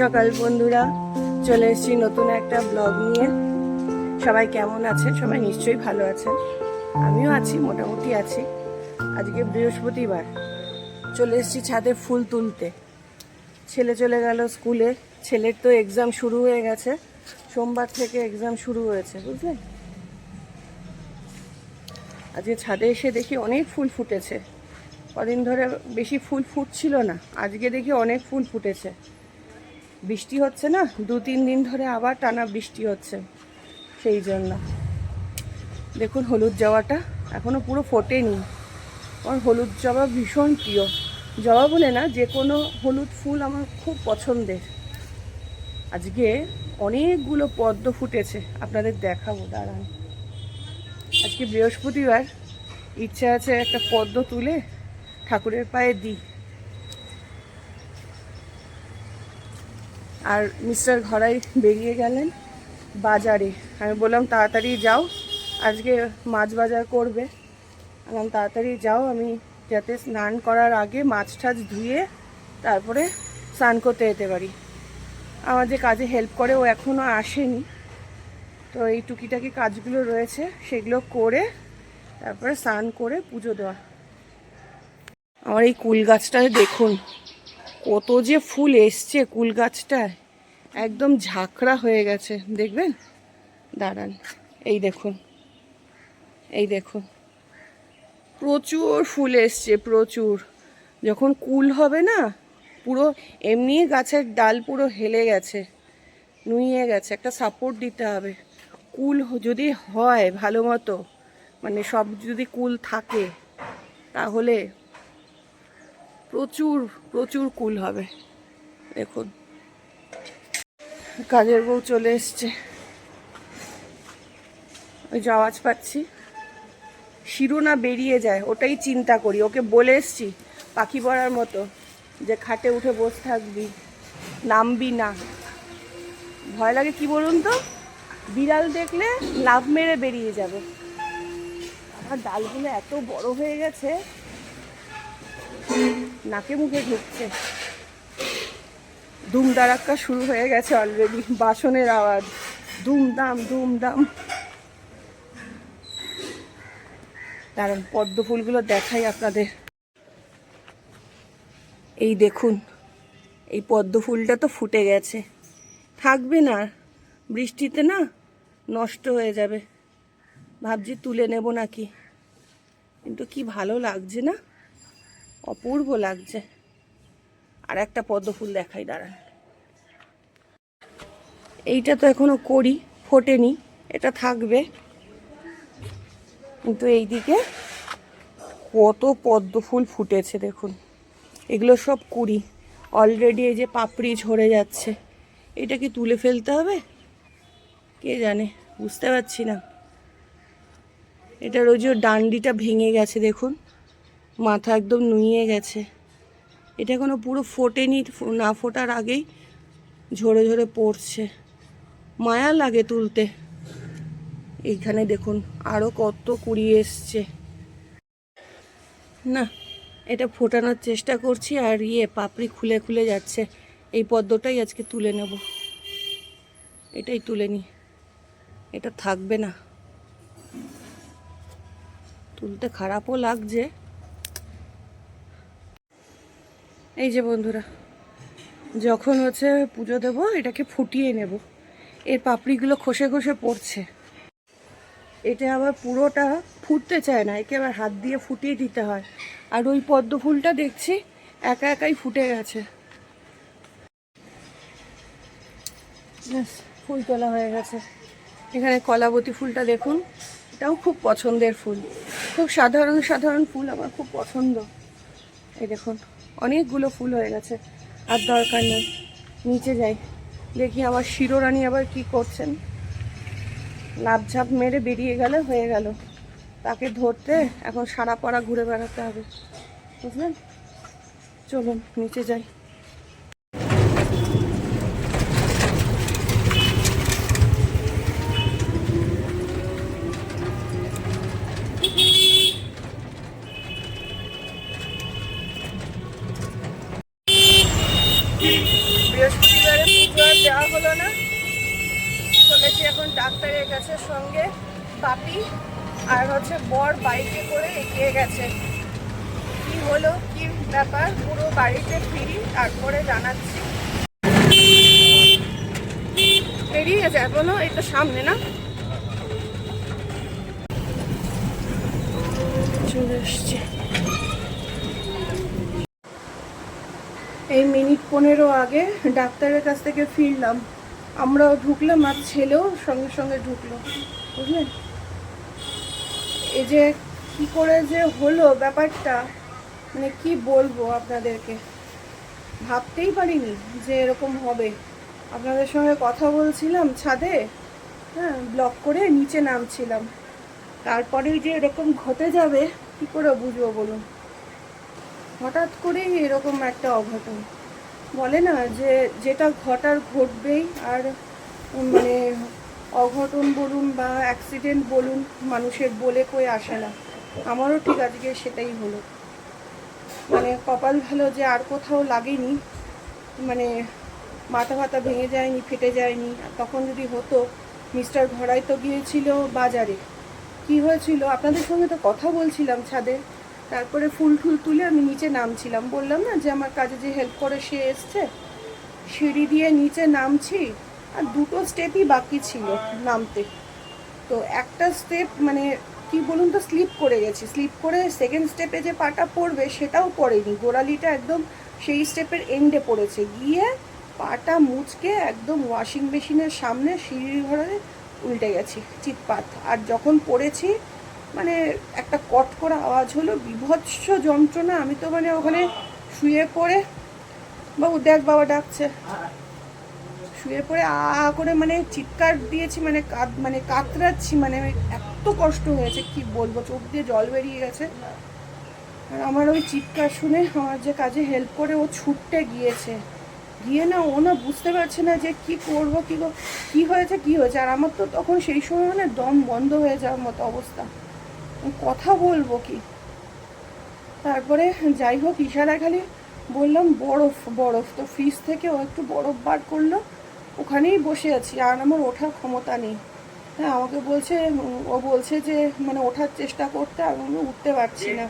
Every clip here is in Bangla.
সকাল, বন্ধুরা। চলে এসেছি নতুন একটা ব্লগ নিয়ে। সবাই কেমন আছে সবাই নিশ্চয়ই ভালো আছেন। আমিও আছি, মোটামুটি আছি। আজকে বৃহস্পতিবার। চলে এসেছি ছাদে ফুল তুলতে। ছেলে চলে গেল স্কুলে। ছেলের তো এক্সাম শুরু হয়ে গেছে। সোমবার থেকে এক্সাম শুরু হয়েছে বুঝলেন আজকে ছাদে এসে দেখি অনেক ফুল ফুটেছে। কদিন ধরে বেশি ফুল ফুটছিল না। আজকে দেখি অনেক ফুল ফুটেছে। বৃষ্টি হচ্ছে না, দু তিন দিন ধরে আবার টানা বৃষ্টি হচ্ছে, সেই জন্য। দেখুন হলুদ জবাটা এখনও পুরো ফোটেনি। আমার হলুদ জবা ভীষণ প্রিয়। জবা বলে না, যে কোনো হলুদ ফুল আমার খুব পছন্দের। আজকে অনেকগুলো পদ্ম ফুটেছে, আপনাদের দেখাবো, দাঁড়ান। আজকে বৃহস্পতিবার, ইচ্ছা আছে একটা পদ্ম তুলে ঠাকুরের পায়ে দিই। আর মিস্টার ঘরাই বেরিয়ে গেলেন বাজারে। আমি বললাম, তাড়াতাড়ি যাও, আজকে মাছ বাজার করবে। বললাম, তাড়াতাড়ি যাও, আমি যাতে স্নান করার আগে মাছ টাছ ধুয়ে তারপরে স্নান করতে যেতে পারি। আমার যে কাজে হেল্প করে, ও এখনও আসেনি। তো এই টুকিটাকি কাজগুলো রয়েছে, সেগুলো করে তারপরে স্নান করে পুজো দেওয়া। আমার এই কুল গাছটায় দেখুন কত যে ফুল এসছে কুল গাছটায় একদম ঝাঁকড়া হয়ে গেছে, দেখবেন? দাঁড়ান, এই দেখুন এই দেখুন। প্রচুর ফুল এসছে, প্রচুর। যখন কুল হবে না, পুরো এমনি গাছের ডাল পুরো হেলে গেছে, নুইয়ে গেছে, একটা সাপোর্ট দিতে হবে। কুল যদি হয় ভালো মতো মানে সব যদি কুল থাকে, তাহলে প্রচুর প্রচুর কুল হবে। দেখুন। কাজের বউ চলে এসছে। ওই যে আওয়াজ পাচ্ছি। শিরো না বেরিয়ে যায়, ওটাই চিন্তা করি। ওকে বলে এসছি, পাখি পড়ার মতো, যে খাটে উঠে বসে থাকবি। নামবি না। ভয় লাগে কি বলুন তো? বিড়াল দেখলে লাভ মেরে বেরিয়ে যাবে। আমার ডালগুলো এত বড় হয়ে গেছে নাকে মুখে ঢুকছে। ধুম দাঁড়াক্কা শুরু হয়ে গেছে অলরেডি বাসনের আওয়াজ। দুমদাম দুমদাম। দাঁড়ান পদ্ম ফুলগুলো দেখাই আপনাদের। এই দেখুন, এই পদ্ম ফুলটা তো ফুটে গেছে। থাকবে না, বৃষ্টিতে না নষ্ট হয়ে যাবে। ভাবছি তুলে নেব নাকি। কিন্তু কি ভালো লাগছে না। অপূর্ব লাগছে। আর একটা পদ্ম ফুল দেখাই, দাঁড়ান। এইটা তো এখনও করি, ফোটেনি, এটা থাকবে। কিন্তু এইদিকে কত পদ্ম ফুল ফুটেছে, দেখুন। এগুলো সব কুড়ি। অলরেডি এই যে পাপড়ি ঝরে যাচ্ছে। এটা কি তুলে ফেলতে হবে? কে জানে? বুঝতে পারছি না। এটার ওই যে ডান্ডিটা ভেঙে গেছে, দেখুন। মাথা একদম নুইয়ে গেছে। এটা কোনো পুরো ফোটেনি, না ফোটার আগেই ঝরে ঝরে পড়ছে। মায়া লাগে তুলতে। এইখানে দেখুন আরও কত কুড়ি এসছে। না, এটা ফোটানোর চেষ্টা করছি আর ইয়ে পাপড়ি খুলে খুলে যাচ্ছে। এই পদ্মটাই আজকে তুলে নেব। এটাই তুলে নি। এটা থাকবে না। তুলতে খারাপও লাগছে। এই যে বন্ধুরা, যখন হচ্ছে পুজো দেবো, এটাকে ফুটিয়ে নেব। এর পাপড়িগুলো খসে খসে পড়ছে। এটা আবার পুরোটা ফুটতে চায় না, একে আবার হাত দিয়ে ফুটিয়ে দিতে হয়। আর ওই পদ্ম ফুলটা দেখছি, একা একাই ফুটে গেছে। ফুল তোলা হয়ে গেছে। এখানে কলাবতী ফুলটা দেখুন, এটাও খুব পছন্দের ফুল। খুব সাধারণ সাধারণ ফুল, আমার খুব পছন্দ। এই দেখুন। অনেকগুলো ফুল হয়ে গেছে। আর দরকার নেই। নিচে যাই। দেখি আবার শিরোরানি আবার কি করছেন। লাভঝাপ মেরে বেরিয়ে গেলে হয়ে গেল। তাকে ধরতে এখন সারা পড়া ঘুরে বেড়াতে হবে। বুঝলেন? চলুন, নিচে যাই বৃহস্পতিবারে হলো না চলেছি এখন ডাক্তারের কাছে সঙ্গে বাপি আর হচ্ছে বর বাইকে করে এগিয়ে গেছে। কি হলো, কি ব্যাপার? পুরো বাড়িতে ফিরি, তারপরে জানাচ্ছি। বেরিয়ে গেছে এখনও এই তো সামনে না? চলে এসছে এই মিনিট পনেরো আগে ডাক্তারের কাছ থেকে ফিরলাম। আমরাও ঢুকলাম আর ছেলেও সঙ্গে সঙ্গে ঢুকলো বুঝলেন এই যে কি করে যে হলো ব্যাপারটা মানে কি বলব আপনাদেরকে? ভাবতেই পারিনি যে এরকম হবে। আপনাদের সঙ্গে কথা বলছিলাম ছাদে হ্যাঁ ব্লক করে নিচে নামছিলাম। তারপরে যে এরকম ঘটে যাবে, কি করে বুঝব বলুন? হঠাৎ করেই এরকম একটা অঘটন। বলে না যে যেটা ঘটার ঘটবেই আর মানে অঘটন বলুন বা অ্যাক্সিডেন্ট বলুন, মানুষের বলে কই আসে না। আমারও ঠিক আজকে সেটাই হলো। মানে কপাল ভালো যে আর কোথাও লাগেনি মানে মাথা ফাতা ভেঙে যায়নি, ফেটে যায়নি তখন যদি হতো, মিস্টার ঘড়াই তো গিয়েছিল বাজারে। কি হয়েছিল? আপনাদের সঙ্গে তো কথা বলছিলাম ছাদে। তারপরে ফুল টুল তুলে আমি নিচে নামছিলাম। বললাম না যে আমার কাজে যে হেল্প করে সে এসছে, সিঁড়ি দিয়ে নিচে নামছি আর দুটো স্টেপই বাকি ছিল নামতে। তো একটা স্টেপ মানে কি বলুন তো স্লিপ করে গেছি। স্লিপ করে সেকেন্ড স্টেপে যে পাটা পড়বে সেটাও পড়েনি। গোড়ালিটা একদম সেই স্টেপের এন্ডে পড়েছে। গিয়ে পাটা মুচকে একদম ওয়াশিং মেশিনের সামনে সিঁড়ির ঘরে উল্টে গেছি, চিৎপাত। আর যখন পড়েছি মানে একটা কট করা আওয়াজ হলো, বিভৎস যন্ত্রণা। আমি তো মানে ওখানে শুয়ে পড়ে, বাবু দেখ বাবা ডাকছে। শুয়ে পড়ে আ করে মানে চিৎকার দিয়েছি মানে মানে কাতরাচ্ছি মানে এত কষ্ট হয়েছে, কি বলব, চোখ দিয়ে জল বেরিয়ে গেছে। আর আমার ওই চিৎকার শুনে আমার যে কাজে হেল্প করে, ও ছুটতে গিয়েছে। গিয়ে না ও না বুঝতে পারছে না যে কি করব, কি কি হয়েছে কি হয়েছে। আর আমার তো তখন সেই সময় মানে দম বন্ধ হয়ে যাওয়ার মতো অবস্থা। কথা বলব কি? তারপরে যাই হোক, ইশারা খালি বললাম, বরফ বরফ। তো ফ্রিজ থেকে ও একটু বরফ বার করল। ওখানেই বসে আছি, আর আমার ওঠার ক্ষমতা নেই। হ্যাঁ আমাকে বলছে, ও বলছে যে মানে ওঠার চেষ্টা করতে, আর আমি উঠতে পারছি না।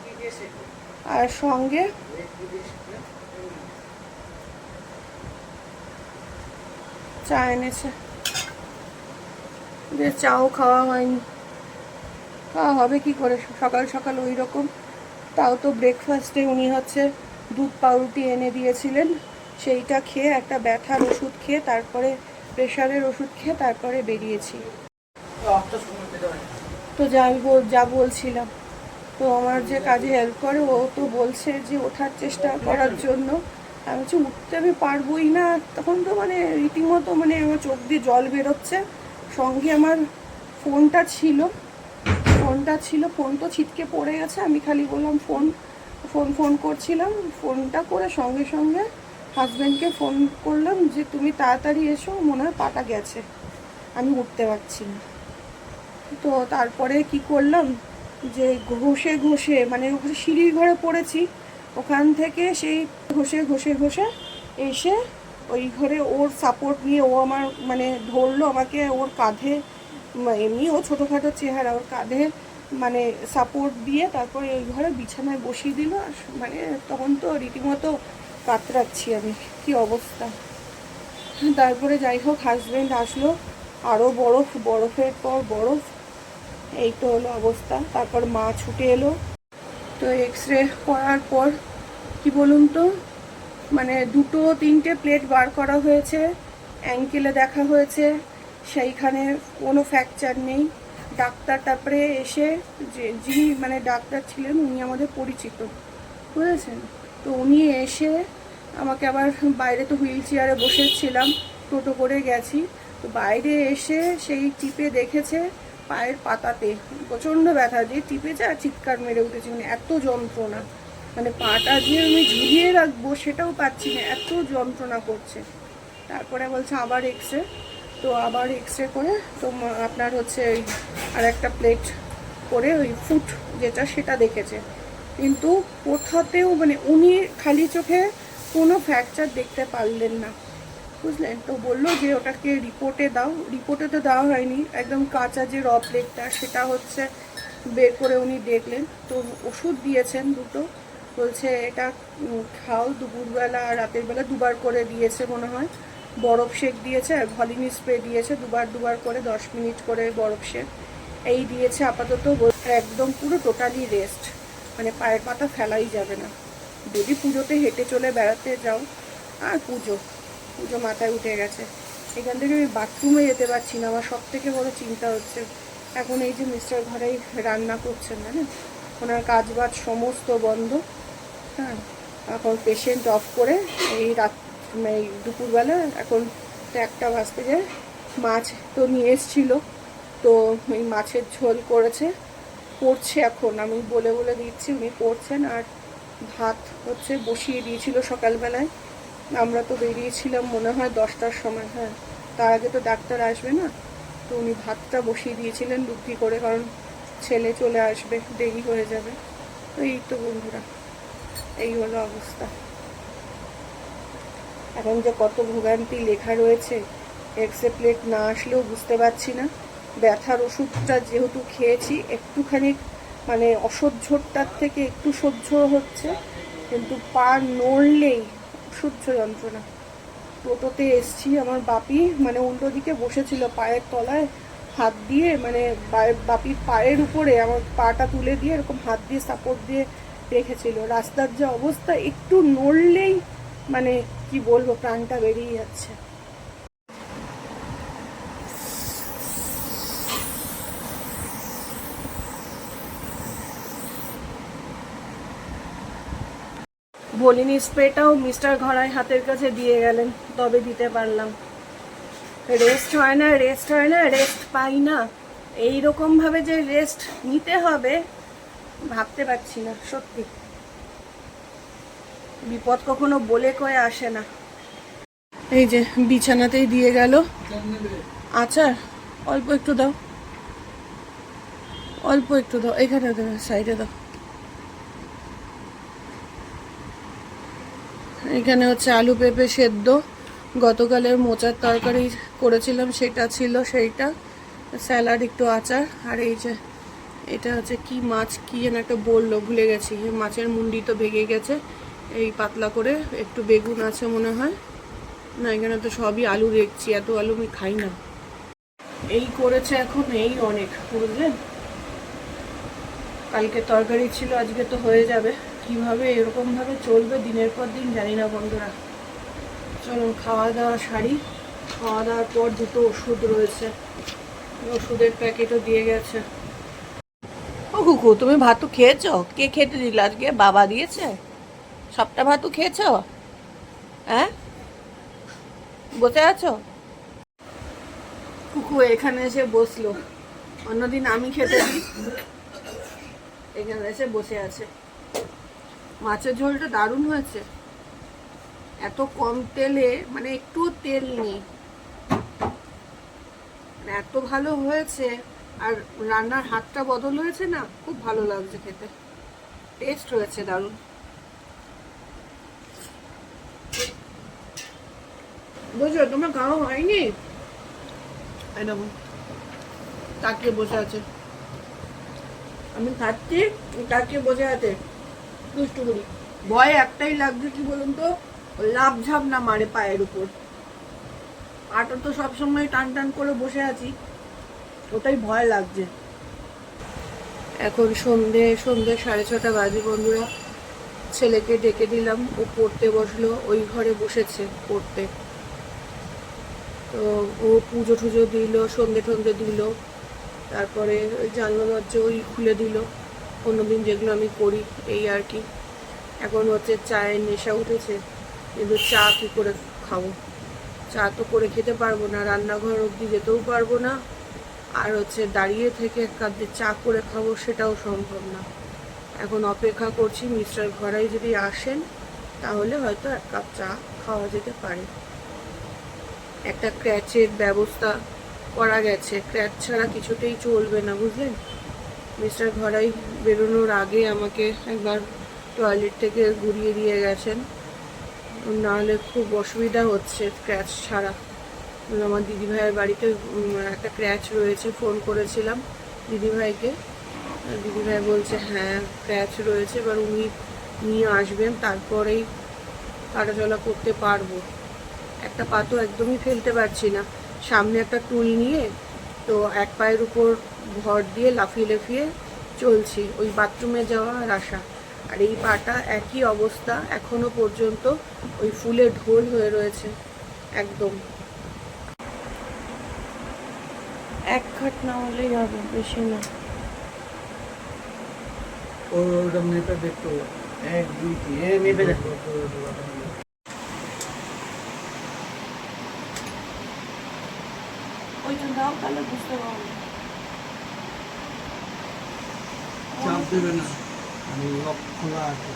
আর সঙ্গে চা এনেছে। যে চাও খাওয়া হয়নি। খাওয়া হবে কি করে? সকাল সকাল ওই রকম। তাও তো ব্রেকফাস্টে উনি হচ্ছে দুধ পাউরুটি এনে দিয়েছিলেন। সেইটা খেয়ে একটা ব্যথার ওষুধ খেয়ে তারপরে প্রেশারের ওষুধ খেয়ে তারপরে বেরিয়েছি। তো যাই বল, যা বলছিলাম। তো আমার যে কাজে হেল্প করে, ও তো বলছে যে ওঠার চেষ্টা করার জন্য। আমি বলছি, উঠতে আমি পারবোই না। তখন তো মানে রীতিমতো মানে আমার চোখ দিয়ে জল বেরোচ্ছে। সঙ্গে আমার ফোনটা ছিল। ফোনটা ছিল, ফোন তো ছিটকে পড়ে গেছে, আমি খালি বললাম, ফোন ফোন ফোন করছিলাম। ফোনটা করে সঙ্গে সঙ্গে হাজব্যান্ডকে ফোন করলাম যে, তুমি তাড়াতাড়ি এসো, মনে হয় পাটা গেছে। আমি উঠতে পারছি না। তো তারপরে কি করলাম যে, ঘষে ঘষে মানে ওখানে সিঁড়ির ঘরে পড়েছি, ওখান থেকে সেই ঘষে ঘষে ঘষে এসে ওই ঘরে ওর সাপোর্ট নিয়ে ও আমার মানে ধরলো, আমাকে ওর কাঁধে এমনি ও ছোটোখাটো চেহারা, ওর কাঁধে মানে সাপোর্ট দিয়ে তারপরে ওই ঘরে বিছানায় বসিয়ে দিল আর মানে তখন তো রীতিমতো কাতরাচ্ছি আমি, কি অবস্থা। তারপরে যাই হোক হাজব্যান্ড আসলো আরও বরফ, বরফের পর বরফ, এই তো হলো অবস্থা, তারপর মা ছুটে এলো। তো এক্স রে করার পর, কি বলুন তো মানে দুটো তিনটে প্লেট বার করা হয়েছে অ্যাঙ্কেলে দেখা হয়েছে সেইখানে কোনো ফ্র্যাকচার নেই। ডাক্তার তারপরে এসে যে, যিনি মানে ডাক্তার ছিলেন, উনি আমাদের পরিচিত। বুঝেছেন? তো উনি এসে আমাকে আবার বাইরে তো হুইল চেয়ারে বসেছিলাম, টোটো করে গেছি। তো বাইরে এসে সেই টিপে দেখেছে পায়ের পাতাতে। প্রচণ্ড ব্যথা, যে টিপেছে আর চিৎকার মেরে উঠেছে। মানে এত যন্ত্রণা। মানে পাটা যে আমি ঝুলিয়ে রাখব সেটাও পাচ্ছি না। এত যন্ত্রণা করছে। তারপরে বলছে আবার এক্স রে তো আবার এক্স রে করে তো আপনার হচ্ছে ওই আর একটা প্লেট করে ওই ফুট যেটা সেটা দেখেছে। কিন্তু কোথাতেও মানে উনি খালি চোখে কোনো ফ্র্যাকচার দেখতে পারলেন না। বুঝলেন? তো বলল যে ওটাকে রিপোর্টে দাও। রিপোর্টে তো দেওয়া হয়নি। একদম কাঁচা যে র প্লেটটা সেটা হচ্ছে বের করে উনি দেখলেন। তো ওষুধ দিয়েছেন দুটো। বলছে, এটা খাও। দুপুরবেলা রাতের বেলা দুবার করে দিয়েছে মনে হয়। বরফ শেক দিয়েছে আর ভলিনি স্প্রে দিয়েছে, দুবার দুবার করে, দশ মিনিট করে বরফ শেক। এই দিয়েছে আপাতত একদম পুরো টোটালি রেস্ট। মানে পায়ের পাতা ফেলাই যাবে না। যদি পুজোতে হেঁটে চলে বেড়াতে যাও, আর পুজো পুজো মাথায় উঠে গেছে। এখান থেকে আমি বাথরুমে যেতে পারছি না, আমার সব থেকে বড় চিন্তা হচ্ছে। এখন এই যে মিস্টার ঘরেই রান্না করছেন না ওনার কাজ বাজ সমস্ত বন্ধ। হ্যাঁ এখন পেশেন্ট অফ করে এই রাত দুপুরবেলা এখন একটা বাজতে যায়। মাছ তো নিয়ে এসছিল, তো এই মাছের ঝোল করেছে পড়ছে এখন। আমি বলে বলে দিচ্ছি, উনি পড়ছেন আর ভাত হচ্ছে বসিয়ে দিয়েছিল সকালবেলায়। আমরা তো বেরিয়েছিলাম মনে হয় দশটার সময় হ্যাঁ। তার আগে তো ডাক্তার আসবে না, তো উনি ভাতটা বসিয়ে দিয়েছিলেন বুদ্ধি করে, কারণ ছেলে চলে আসবে, দেরি হয়ে যাবে। তো এই তো বন্ধুরা, এই হলো অবস্থা। এখন যে কত ভোগান্তি লেখা রয়েছে এক্সে প্লেট না আসলেও বুঝতে পারছি না। ব্যথার ওষুধটা যেহেতু খেয়েছি, একটুখানি মানে অসহ্যটার থেকে একটু সহ্য হচ্ছে, কিন্তু পা নড়লেই সহ্য যন্ত্রণা। টোটোতে এসছি আমার বাপি মানে উল্টো দিকে বসেছিল পায়ের তলায়, হাত দিয়ে মানে বাপির পায়ের উপরে আমার পাটা তুলে দিয়ে এরকম হাত দিয়ে, সাপোর্ট দিয়ে রেখেছিল। রাস্তার যে অবস্থা, একটু নড়লেই মানে কি বলব, প্রাণটা বেরিয়ে যাচ্ছে। বলিনি, স্প্রেটাও মিস্টার ঘরাই হাতের কাছে দিয়ে গেলেন, তবে দিতে পারলাম। রেস্ট হয় না, রেস্ট হয় না, রেস্ট পাই না। এই রকম ভাবে যে রেস্ট নিতে হবে, ভাবতে পারছি না, সত্যি। বিপদ কখনো বলে কয়ে আসে না। এই যে বিছানাতেই দিয়ে গেল। আচার, অল্প একটু দাও। অল্প একটু দাও, এখানে দাও, সাইডে দাও। এখানে হচ্ছে আলু পেঁপে সেদ্ধ। গতকালের মোচার তরকারি করেছিলাম, সেটা ছিল সেইটা। স্যালাড, একটু আচার। আর এই যে, এটা হচ্ছে কি মাছ, কি যেন একটা বলল, ভুলে গেছি। মাছের মুন্ডি তো ভেঙে গেছে। এই পাতলা করে একটু বেগুন আছে মনে হয়। না, এখানে তো সবই আলু দেখছি এত আলু আমি খাই না। এই করেছে এখন এই অনেক, বুঝলেন? কালকে তরকারি ছিল, আজকে তো হয়ে যাবে। কীভাবে এরকম ভাবে চলবে দিনের পর দিন জানি না বন্ধুরা। চলুন খাওয়া দাওয়া সারি। খাওয়া দাওয়ার পর দুটো ওষুধ রয়েছে। ওষুধের প্যাকেটও দিয়ে গেছে। ও কুকু তুমি ভাতু খেয়েছো? কে খেতে দিল? আজকে বাবা দিয়েছে? সবটা ভাতু খেয়েছো? হ্যাঁ? বসে আছো? কুকু, এখানে এসে বসল। অন্যদিন আমি খেতে দিই। এখানে এসে বসে আছে। মাছের ঝোলটা দারুণ হয়েছে। এত কম তেলে মানে একটুও তেল নেই। মানে এত ভালো হয়েছে, আর রান্নার হাতটা বদল হয়েছে না? খুব ভালো লাগছে খেতে। টেস্ট হয়েছে দারুণ। বুঝলো তোমার খাওয়া হয়নি? দেখো, তাকিয়ে বসে আছে। আমি খাচ্ছি তাকিয়ে বসে আছে। দুষ্টু করি। ভয় একটাই লাগছে, কি বলুন তো? লাভ ঝাপ না মারে পায়ের উপর। পাটা তো সবসময় টান টান করে বসে আছি। ওটাই ভয় লাগছে। এখন সন্ধে সন্ধে সাড়ে ছটা বাজে বন্ধুরা। ছেলেকে ডেকে দিলাম, ও পড়তে বসল, ওই ঘরে বসেছে পড়তে। ও পুজো টুজো দিল, সন্ধে টন্ধে দিল। তারপরে ওই জানলা দরজা ওই খুলে দিল। অন্যদিন যেগুলো আমি করি, এই আর কি। এখন হচ্ছে চায়ের নেশা উঠেছে। কিন্তু চা কী করে খাব? চা তো করে খেতে পারব না, রান্নাঘর অবধি যেতেও পারব না। আর হচ্ছে দাঁড়িয়ে থেকে দিয়ে চা করে খাব সেটাও সম্ভব না। এখন অপেক্ষা করছি মিস্টার ঘরাই যদি আসেন, তাহলে হয়তো এক কাপ চা খাওয়া যেতে পারে। একটা ক্র্যাচের ব্যবস্থা করা গেছে। ক্র্যাচ ছাড়া কিছুতেই চলবে না, বুঝলেন? মিস্টার ঘরাই বেরোনোর আগে আমাকে একবার টয়লেট থেকে ঘুরিয়ে দিয়ে গেছেন। নাহলে খুব অসুবিধা হচ্ছে ক্র্যাচ ছাড়া। আমার দিদিভাইয়ের বাড়িতে একটা ক্র্যাচ রয়েছে, ফোন করেছিলাম দিদিভাইকে। দিদিভাই বলছে হ্যাঁ ক্র্যাচ রয়েছে, এবার উনি নিয়ে আসবেন, তারপরেই হাঁটাচলা করতে পারব। একটা পা তো একদমই ফেলতে পারছি না। সামনে একটা টুল নিয়ে তো এক পায়ের উপর ভর দিয়ে লাফিয়ে লাফিয়ে চলছি ওই বাথরুমে যাওয়া আর আসা। আর এই পাটা একই অবস্থা এখনও পর্যন্ত ওই ফুলে ঢোল হয়ে রয়েছে একদম। এক খাট না হলেই হবে বেশি না। ওটা মেপে দেখতো এক দুই তিন এ মেপে দেখো। দাও তাহলে বুঝতে পারব। চাপ দেবে না। আমি লক খোলা আছে।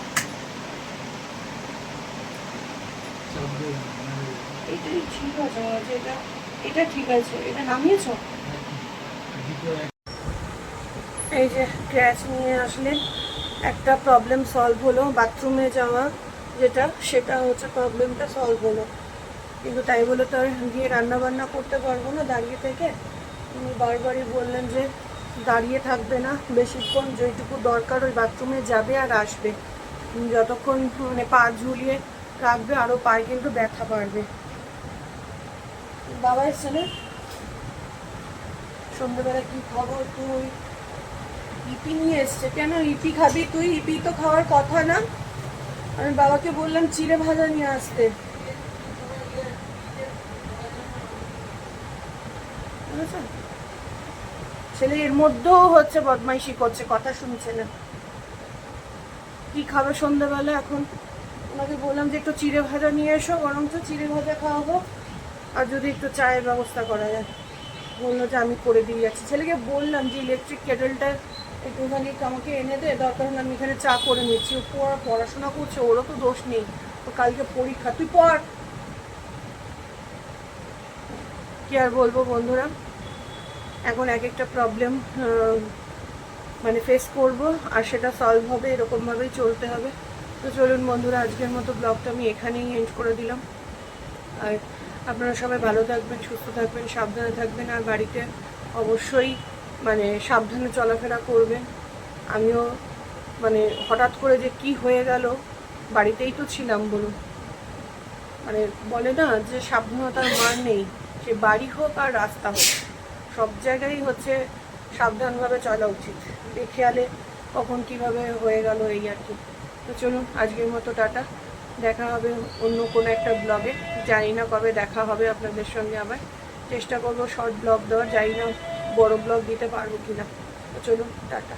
চাপ দেবে এটাই ঠিক আছে মনে এটা এটা ঠিক আছে। এটা নামিয়েছো? এই যে ক্র্যাচ নিয়ে আসলে একটা প্রবলেম সলভ হলো বাথরুমে যাওয়া যেটা সেটা হচ্ছে প্রবলেমটা সলভ হলো। কিন্তু তাই বলে তো আর গিয়ে রান্না বান্না করতে পারব না দাঁড়িয়ে থেকে। উনি বারবারই বললেন যে দাঁড়িয়ে থাকবে না, বেশিক্ষণ যেটুকু দরকার ওই বাথরুমে যাবে আর আসবে। যতক্ষণ মানে পা ঝুলিয়ে রাখবে আরও পায়ে কিন্তু ব্যথা বাড়বে। বাবা এসছে না সন্ধ্যেবেলা কি খবর তুই? ইপি নিয়ে এসছে। কেন ইপি খাবি তুই? ইপি তো খাওয়ার কথা না। আমি বাবাকে বললাম চিড়ে ভাজা নিয়ে আসতে। বুঝেছ? ছেলে, এর মধ্যেও হচ্ছে বদমাইশি করছে, কথা শুনছে না। কি খাবে সন্ধ্যাবেলা এখন? ওনাকে বললাম যে একটু চিড়ে ভাজা নিয়ে এসো, বরঞ্চ চিড়ে ভাজা খাওয়াবো আর যদি একটু চায়ের ব্যবস্থা করা যায়। বলল যে আমি করে দিয়ে যাচ্ছি। ছেলেকে বললাম যে ইলেকট্রিক কেটেলটা একটুখানি আমাকে এনে দে, দরকার হলে আমি এখানে চা করে নিচ্ছি। ও পড়া- পড়াশোনা করছে, ওরও তো দোষ নেই। তো কালকে পরীক্ষা, তুই পড়। কি আর বলব বন্ধুরা? এখন এক একটা প্রবলেম মানে ফেস করব আর সেটা সলভ হবে, এরকমভাবেই চলতে হবে। তো চলুন বন্ধুরা, আজকের মতো ব্লগটা আমি এখানেই এন্ড করে দিলাম। আর আপনারা সবাই ভালো থাকবেন, সুস্থ থাকবেন, সাবধানে থাকবেন, আর বাড়িতে অবশ্যই মানে সাবধানে চলাফেরা করবেন। আমিও মানে হঠাৎ করে যে কি হয়ে গেল, বাড়িতেই তো ছিলাম বলুন। মানে বলে না যে সাবধানতার মান নেই, সে বাড়ি হোক আর রাস্তা হোক। সব জায়গায় হচ্ছে সাবধানভাবে চলা উচিত। বেখেয়ালে কখন কীভাবে হয়ে গেল এই আর কি। তো চলুন, আজকের মতো টাটা। দেখা হবে অন্য কোনো একটা ব্লগে। জানি না কবে দেখা হবে আপনাদের সঙ্গে আবার। চেষ্টা করব শর্ট ব্লগ দেওয়ার। জানি না বড় ব্লগ দিতে পারব কিনা। তো চলুন, টাটা।